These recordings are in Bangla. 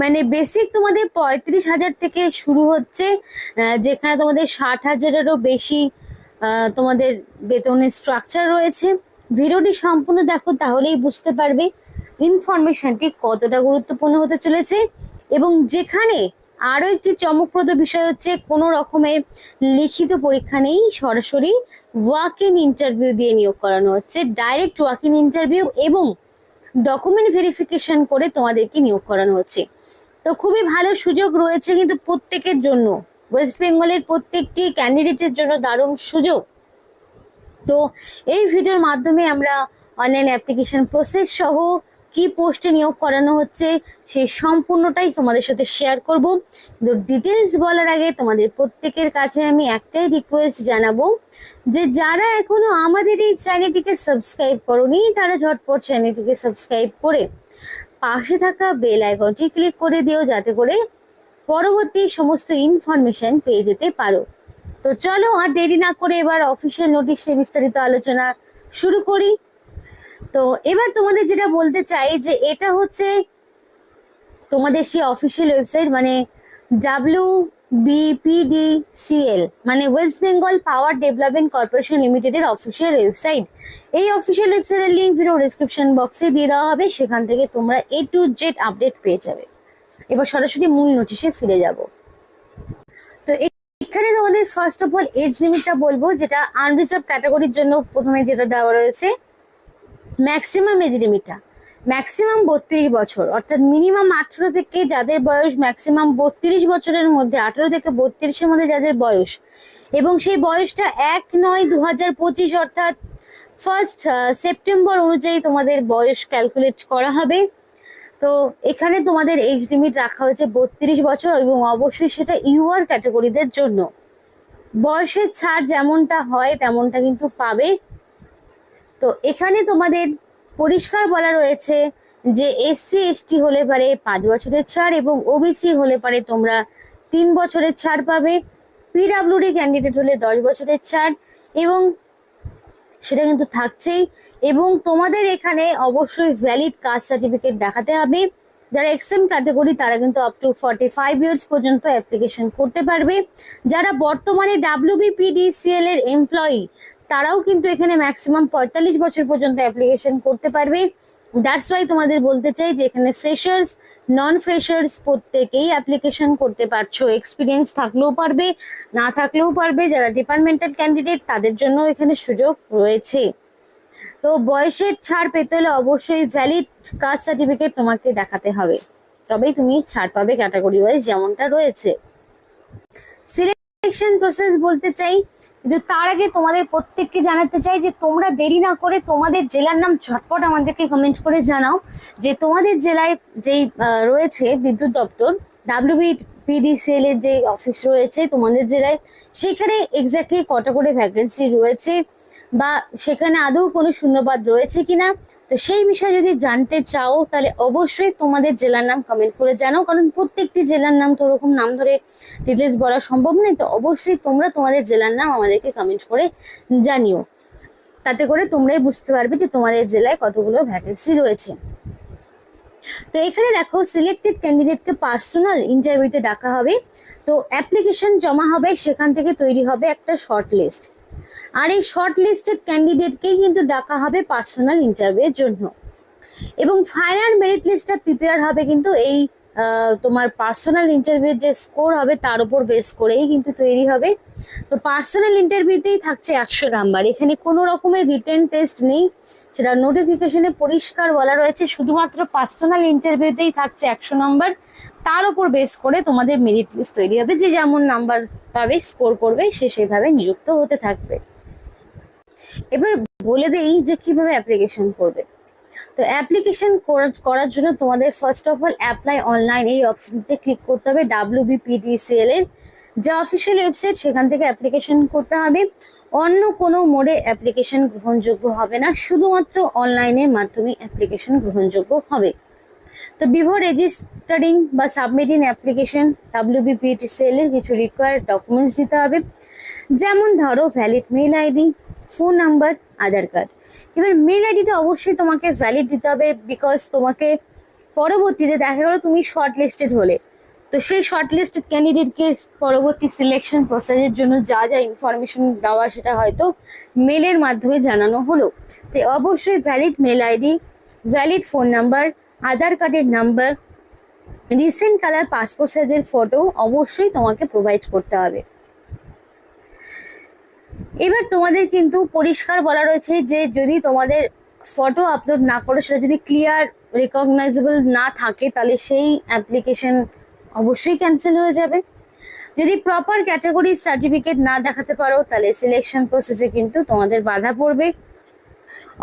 মানে বেসিক তোমাদের পঁয়ত্রিশ হাজার থেকে শুরু হচ্ছে যেখানে তোমাদের ষাট হাজারেরও বেশি তোমাদের বেতনের স্ট্রাকচার রয়েছে। ভিডিওটি সম্পূর্ণ দেখো, তাহলেই বুঝতে পারবে ইনফরমেশনটি কতটা গুরুত্বপূর্ণ হতে চলেছে এবং যেখানে আরও একটি চমকপ্রদ বিষয় হচ্ছে, কোনো রকমের লিখিত পরীক্ষা নেই, সরাসরি ওয়াক ইন ইন্টারভিউ দিয়ে নিয়োগ করানো হচ্ছে। ডাইরেক্ট ওয়াক ইন ইন্টারভিউ এবং ডকুমেন্ট ভেরিফিকেশন করে তোমাদেরকে নিয়োগ করানো হচ্ছে। তো খুবই ভালো সুযোগ রয়েছে কিন্তু প্রত্যেকের জন্য। ওয়েস্ট বেঙ্গলের প্রত্যেকটি ক্যান্ডিডেটের জন্য দারুণ সুযোগ। তো এই ভিডিওর মাধ্যমে আমরা অনলাইন অ্যাপ্লিকেশন প্রসেস সহ কি পোস্টে নিয়োগ করানো হচ্ছে সেই সম্পূর্ণটাই তোমাদের সাথে শেয়ার করব। কিন্তু ডিটেলস বলার আগে তোমাদের প্রত্যেকের কাছে আমি একটাই রিকোয়েস্ট জানাব যে যারা এখনও আমাদের এই চ্যানেলটিকে সাবস্ক্রাইব করনি, তারা ঝটপট চ্যানেলটিকে সাবস্ক্রাইব করে পাশে থাকা বেল আইকনটি ক্লিক করে দিও, যাতে করে পরবর্তী সমস্ত ইনফরমেশন পেয়ে যেতে পারো। তো চলো আর দেরি না করে এবার অফিসিয়াল নোটিশ বিস্তারিত আলোচনা শুরু করি। তো এবার তোমাদের যেটা বলতে চাই যে এটা হচ্ছে তোমাদের সেই অফিসিয়াল ওয়েবসাইট মানে ডাব্লিউ বিপিডিসিএল মানে West Bengal power development corporation লিমিটেডের অফিসিয়াল ওয়েবসাইট এই অফিসিয়াল ওয়েবসাইটের লিঙ্ক ভিডিও ডিসক্রিপশন বক্সে দিয়ে দেওয়া হবে, সেখান থেকে তোমরা এ টু জেড আপডেট পেয়ে যাবে। এবার সরাসরি মূল নোটিশে ফিরে যাব। তো এখানে তোমাদের ফার্স্ট অফ অল এজ লিমিটটা বলব, যেটা আনরিজার্ভ ক্যাটাগরির জন্য প্রথমে যেটা দেওয়া রয়েছে ম্যাক্সিমাম এজ লিমিটটা ম্যাক্সিমাম বত্রিশ বছর, অর্থাৎ মিনিমাম আঠেরো থেকে যাদের বয়স ম্যাক্সিমাম বত্রিশ বছরের মধ্যে, আঠেরো থেকে বত্রিশের মধ্যে যাদের বয়স, এবং সেই বয়সটা এক নয় দু হাজার পঁচিশ, অর্থাৎ ফার্স্ট সেপ্টেম্বর অনুযায়ী তোমাদের বয়স ক্যালকুলেট করা হবে। তো এখানে তোমাদের এজ লিমিট রাখা হয়েছে বত্রিশ বছর, এবং অবশ্যই সেটা ইউআর ক্যাটাগরিদের জন্য। বয়সের ছাড় যেমনটা হয়, তেমনটা কিন্তু পাবে। তো এখানে তোমাদের পরিষ্কার বলা রয়েছে যে এসসি এসটি হলে পারে পাঁচ বছরের ছাড় এবং ওবিসি হলে পারে তোমরা তিন বছরের ছাড় পাবে। পিডাব্লিউডি ক্যান্ডিডেট হলে দশ বছরের ছাড় এবং সেটা কিন্তু থাকছেই এবং তোমাদের এখানে অবশ্যই ভ্যালিড কাস্ট সার্টিফিকেট দেখাতে হবে। যারা এক্সএম ক্যাটাগরি তারা কিন্তু up to forty five years পর্যন্ত অ্যাপ্লিকেশন করতে পারবে। যারা বর্তমানে ডাব্লিউবিপিডিসিএল এর এমপ্লয়ি তারাও কিন্তু এখানে ম্যাক্সিমাম পঁয়তাল্লিশ বছর পর্যন্ত অ্যাপ্লিকেশন করতে পারবে। দ্যাটস ওয়াই তোমাদের বলতে চাই যে এখানে ফ্রেশার্স নন ফ্রেশার্স প্রত্যেকেই অ্যাপ্লিকেশন করতে পারছ। এক্সপিরিয়েন্স থাকলেও পারবে, না থাকলেও পারবে। যারা ডিপার্টমেন্টাল ক্যান্ডিডেট তাদের জন্য এখানে সুযোগ রয়েছে। তো বয়সের ছাড় পেতে হলে অবশ্যই ভ্যালিড কাস্ট সার্টিফিকেট তোমাকে দেখাতে হবে। তবেই তুমি ছাড় পাবে ক্যাটাগরি ওয়াইজ যেমনটা রয়েছে। সিলেকশন প্রসেস বলতে চাই, কিন্তু তার আগে তোমাদের প্রত্যেককে জানাতে চাই যে তোমরা দেরি না করে তোমাদের জেলার নাম ঝটপট আমাদেরকে কমেন্ট করে জানাও যে তোমাদের জেলায় যেই রয়েছে বিদ্যুৎ দপ্তর ডাব্লিউবি পিডিসিএল এর যে অফিস রয়েছে তোমাদের জেলায়, সেখানে এক্স্যাক্টলি কটা করে ভ্যাকেন্সি রয়েছে বা সেখানে আদৌ কোনো শূন্যপাত রয়েছে কিনা তো সেই বিষয়ে যদি জানতে চাও, তাহলে অবশ্যই তোমাদের জেলার নাম কমেন্ট করে জানাও। কারণ প্রত্যেকটি জেলার নাম তো ওরকম নাম ধরে ডিটেলস বলা সম্ভব নয়, তো অবশ্যই তোমরা তোমাদের জেলার নাম আমাদেরকে কমেন্ট করে জানিও। তাতে করে তোমরাই বুঝতে পারবে যে তোমাদের জেলায় কতগুলো ভ্যাকেন্সি রয়েছে। তো এখানে দেখো সিলেক্টেড ক্যান্ডিডেটকে পার্সোনাল ইন্টারভিউতে ডাকা হবে। তো অ্যাপ্লিকেশন জমা হবে, সেখান থেকে তৈরি হবে একটা শর্ট লিস্ট আর এই শর্ট লিস্টেড ক্যান্ডিডেটকেই কিন্তু ডাকা হবে পার্সোনাল ইন্টারভিউয়ের জন্য। এবং ফাইনাল মেরিট লিস্টটা প্রিপেয়ার হবে কিন্তু এই তোমার পার্সোনাল ইন্টারভিউর যে স্কোর হবে তার উপর বেস করেই কিন্তু তৈরি হবে। তো পার্সোনাল ইন্টারভিউতেই থাকছে একশো নাম্বার এখানে কোনো রকমের রিটেন টেস্ট নেই। সেটা নোটিফিকেশনে পরিষ্কার বলা রয়েছে। শুধুমাত্র পার্সোনাল ইন্টারভিউতেই থাকছে একশো নাম্বার তার উপর বেস করে তোমাদের মেরিট লিস্ট তৈরি হবে। যে যেমন নাম্বার পাবে স্কোর করবে, সে সেভাবে নিযুক্ত হতে থাকবে। এবার বলে দেই যে কীভাবে অ্যাপ্লিকেশন করবে। তো অ্যাপ্লিকেশন করার জন্য তোমাদের first of all apply online এই অপশনটিতে ক্লিক করতে হবে ডাব্লিউবিপিডিসিএল এর। যে অফিসিয়াল ওয়েবসাইট সেখান থেকে অ্যাপ্লিকেশন করতে হবে। অন্য কোনো মোডে অ্যাপ্লিকেশন গ্রহণযোগ্য হবে না, শুধুমাত্র অনলাইনের মাধ্যমে অ্যাপ্লিকেশন গ্রহণযোগ্য হবে। তো বিফোর রেজিস্টারিং বা সাবমিটিং অ্যাপ্লিকেশন ডাব্লিউবিপিটিসিএল এর কিছু রিকোয়ার্ড ডকুমেন্টস দিতে হবে। যেমন ধরো valid mail ID phone number Aadhaar card. এবার মেল আইডিটা অবশ্যই তোমাকে ভ্যালিড দিতে হবে বিকজ তোমাকে পরবর্তীতে দেখা গেলো তুমি শর্ট লিস্টেড হলে। তো সেই শর্ট লিস্টেড ক্যান্ডিডেটকে পরবর্তী সিলেকশন প্রসেসের জন্য যা যা ইনফরমেশন দেওয়া সেটা হয়তো মেলের মাধ্যমে জানানো হলো। তো অবশ্যই valid mail ID valid phone number Aadhaar কার্ডের নাম্বার রিসেন্ট কালার পাসপোর্ট সাইজের ফটো অবশ্যই তোমাকে প্রোভাইড করতে হবে। এবার তোমাদের কিন্তু পরিষ্কার বলা রয়েছে যে যদি তোমাদের ফটো আপলোড না করো, সেটা যদি ক্লিয়ার রেকগনাইজেবল না থাকে, তাহলে সেই অ্যাপ্লিকেশন অবশ্যই ক্যান্সেল হয়ে যাবে। যদি প্রপার ক্যাটাগরি সার্টিফিকেট না দেখাতে পারো, তাহলে সিলেকশন প্রসেসে কিন্তু তোমাদের বাধা পড়বে।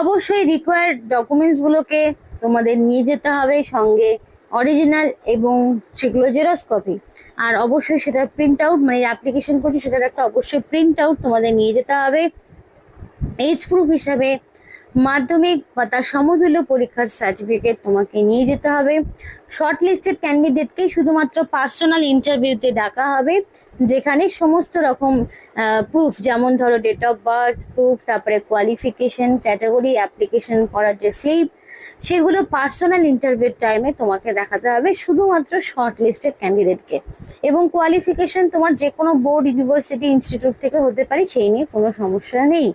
অবশ্যই রিকোয়ার্ড ডকুমেন্টসগুলোকে তোমাদের নিয়ে যেতে হবে। সঙ্গে অরিজিনাল এবং সেগুলো জেরক্স কপি আর অবশ্যই সেটার প্রিন্ট আউট মানে অ্যাপ্লিকেশন করছি, সেটার একটা অবশ্যই প্রিন্ট আউট তোমাদের নিয়ে যেতে হবে। এজ প্রুফ হিসাবে মাধ্যমিক বা তার সমতুল্য পরীক্ষার সার্টিফিকেট তোমাকে নিয়ে যেতে হবে। শর্ট লিস্টেড ক্যান্ডিডেটকেই শুধুমাত্র পার্সোনাল ইন্টারভিউতে ডাকা হবে, যেখানে সমস্ত রকম প্রুফ যেমন ধরো ডেট অফ বার্থ প্রুফ তারপরে কোয়ালিফিকেশন ক্যাটাগরি অ্যাপ্লিকেশন করার যে স্লিপ সেগুলো পার্সোনাল ইন্টারভিউর টাইমে তোমাকে দেখাতে হবে শুধুমাত্র শর্ট লিস্টেড ক্যান্ডিডেটকে এবং কোয়ালিফিকেশন তোমার যে কোনো বোর্ড ইউনিভার্সিটি ইনস্টিটিউট থেকে হতে পারে, সেই নিয়ে কোনো সমস্যা নেই।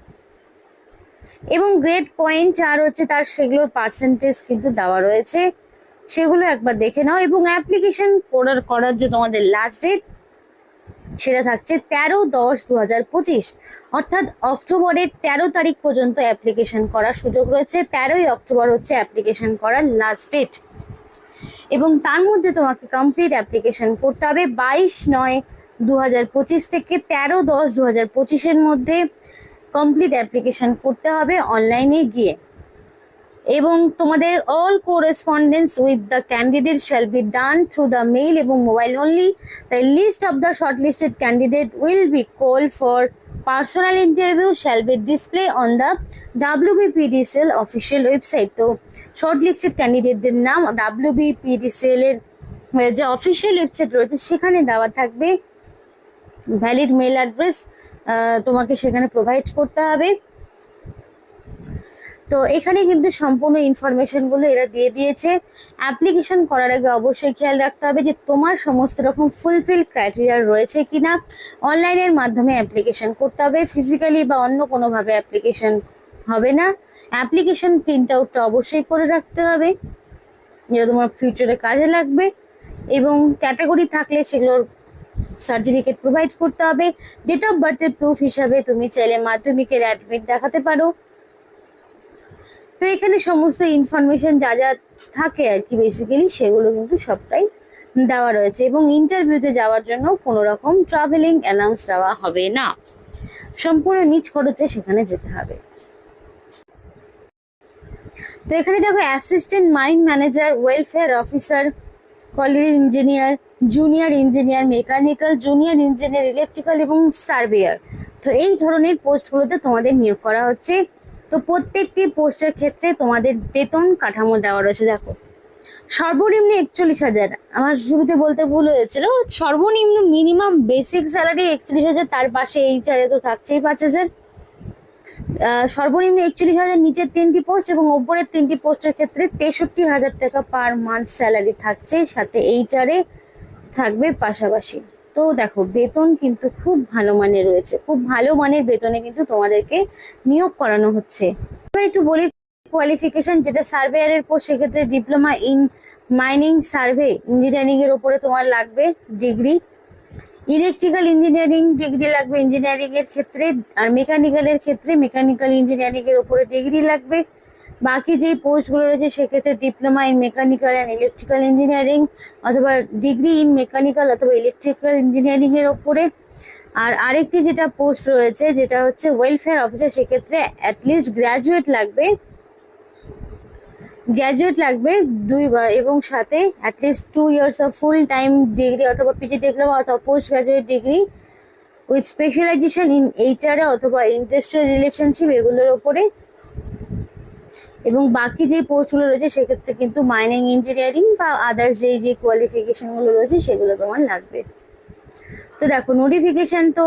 এবং গ্রেড পয়েন্ট আর হচ্ছে তার সেগুলোর পার্সেন্টেজ কিন্তু দেওয়া রয়েছে। সেগুলো একবার দেখে নাও এবং অ্যাপ্লিকেশন করার করার যে তোমাদের লাস্ট ডেট সেটা থাকছে তেরো দশ দু হাজার পঁচিশ। অর্থাৎ অক্টোবরের তেরো তারিখ পর্যন্ত অ্যাপ্লিকেশন করার সুযোগ রয়েছে। তেরোই অক্টোবর হচ্ছে অ্যাপ্লিকেশন করার লাস্ট ডেট এবং তার মধ্যে তোমাকে কমপ্লিট অ্যাপ্লিকেশন করতে হবে। বাইশ নয় দু থেকে তেরো দশ দু হাজার পঁচিশের মধ্যে। কমপ্লিট অ্যাপ্লিকেশন করতে হবে অনলাইনে গিয়ে। এবং তোমাদের all correspondence with the candidate shall be done through the mail এবং mobile only the list of the short listed candidate will be call for personal interview shall be display on the W WBPDCL official website তো শর্ট লিস্টেড ক্যান্ডিডেটদের নাম ডাব্লিউবিপিডিসিএল এর, যে অফিসিয়াল ওয়েবসাইট রয়েছে সেখানে দেওয়া থাকবে। ভ্যালিড মেল অ্যাড্রেস তোমাকে সেখানে প্রোভাইড করতে হবে। তো এখানে কিন্তু সম্পূর্ণ ইনফরমেশনগুলো এরা দিয়ে দিয়েছে। অ্যাপ্লিকেশন করার আগে অবশ্যই খেয়াল রাখতে হবে যে তোমার সমস্ত রকম ফুলফিল ক্রাইটেরিয়া রয়েছে কিনা। অনলাইনের মাধ্যমে অ্যাপ্লিকেশন করতে হবে। ফিজিক্যালি বা অন্য কোনোভাবে অ্যাপ্লিকেশন হবে না। অ্যাপ্লিকেশন প্রিন্ট আউটটা অবশ্যই করে রাখতে হবে। যেটা তোমার ফিউচারে কাজে লাগবে। এবং ক্যাটাগরি থাকলে সেগুলোর সার্টিফিকেট প্রোভাইড করতে হবে ডেট অফ বার্থের প্রুফ হিসাবে তুমি চাইলে মাধ্যমিকের অ্যাডমিট দেখাতে পারো। তো এখানে সমস্ত ইনফরমেশন যা যা থাকে আর কি বেসিক্যালি সেগুলো কিন্তু সবটাই দেওয়া রয়েছে এবং ইন্টারভিউতে যাওয়ার জন্য কোনো রকম ট্রাভেলিং অ্যালাউন্স দেওয়া হবে না। সম্পূর্ণ নিজ খরচে সেখানে যেতে হবে। তো এখানে দেখো assistant mine manager welfare officer college engineer, junior engineer, mechanical, junior engineer, electrical এবং সার্ভেয়ার। তো এই ধরনের পোস্টগুলোতে তোমাদের নিয়োগ করা হচ্ছে। তো প্রত্যেকটি পোস্টের ক্ষেত্রে তোমাদের বেতন কাঠামো দেওয়া রয়েছে, দেখো। সর্বনিম্ন একচল্লিশ হাজার। আমার শুরুতে বলতে ভুল হয়েছিল। সর্বনিম্ন মিনিমাম বেসিক স্যালারি একচল্লিশ হাজার, তার পাশে এই চারে তো থাকছেই পাঁচ হাজার। সর্বনিম্ন একচল্লিশ হাজার নিচের তিনটি পোস্ট এবং ওপরের তিনটি পোস্টের ক্ষেত্রে তেষট্টি হাজার টাকা পার মান্থ স্যালারি থাকছে, সাথে এইচআরে থাকবে পাশাপাশি। তো দেখো, বেতন কিন্তু খুব ভালো মানের রয়েছে, খুব ভালো মানের বেতনে কিন্তু তোমাদেরকে নিয়োগ করানো হচ্ছে। এবার একটু বলি কোয়ালিফিকেশন যেটা সার্ভেয়ারের পোস্ট সেক্ষেত্রে ডিপ্লোমা ইন মাইনিং সার্ভে ইঞ্জিনিয়ারিংয়ের ওপরে তোমার লাগবে ডিগ্রি ইলেকট্রিক্যাল ইঞ্জিনিয়ারিং ডিগ্রি লাগবে ইঞ্জিনিয়ারিং এর ক্ষেত্রে, আর মেকানিক্যালের ক্ষেত্রে মেকানিক্যাল ইঞ্জিনিয়ারিং এর উপরে ডিগ্রি লাগবে। বাকি যেই পোস্টগুলো রয়েছে, সেক্ষেত্রে diploma in mechanical and electrical engineering অথবা ডিগ্রি ইন মেকানিক্যাল অথবা ইলেকট্রিক্যাল ইঞ্জিনিয়ারিং এর ওপরে আর আরেকটি যেটা পোস্ট রয়েছে, যেটা হচ্ছে ওয়েলফেয়ার অফিসার সেক্ষেত্রে অ্যাটলিস্ট গ্র্যাজুয়েট লাগবে। গ্র্যাজুয়েট লাগবে দুই এবং সাথে at least two years of full time degree অথবা পিজি ডিপ্লোমা অথবা post graduate degree with specialisation in HRA অথবা ইন্ডাস্ট্রিয়াল রিলেশনশিপ এগুলোর ওপরে। এবং বাকি যে পোস্টগুলো রয়েছে সেক্ষেত্রে কিন্তু মাইনিং ইঞ্জিনিয়ারিং বা আদার্স যেই যে কোয়ালিফিকেশানগুলো রয়েছে সেগুলো তোমার লাগবে। তো দেখো নোটিফিকেশান তো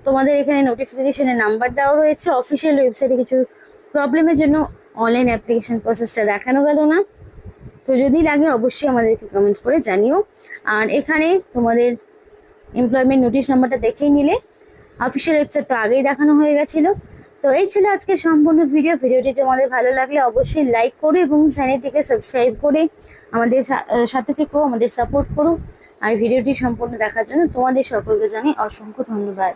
তোমাদের এখানে নোটিফিকেশানের নাম্বার দেওয়া রয়েছে। অফিসিয়াল ওয়েবসাইটে কিছু প্রবলেমের জন্য অনলাইন অ্যাপ্লিকেশন প্রসেসটা দেখানো গেল না। তো যদি লাগে অবশ্যই আমাদেরকে কমেন্ট করে জানিও। আর এখানে তোমাদের এমপ্লয়মেন্ট নোটিশ নাম্বারটা দেখেই নিলে। অফিসিয়াল ওয়েবসাইট তো আগেই দেখানো হয়ে গেছিল। তো এই ছিল আজকে সম্পূর্ণ ভিডিও ভিডিওটি তোমাদের ভালো লাগলে অবশ্যই লাইক করো এবং চ্যানেলটিকে সাবস্ক্রাইব করে আমাদের সাথে থেকেও আমাদের সাপোর্ট করো। আর ভিডিওটি সম্পূর্ণ দেখার জন্য তোমাদের সকলকে জানাই অসংখ্য ধন্যবাদ।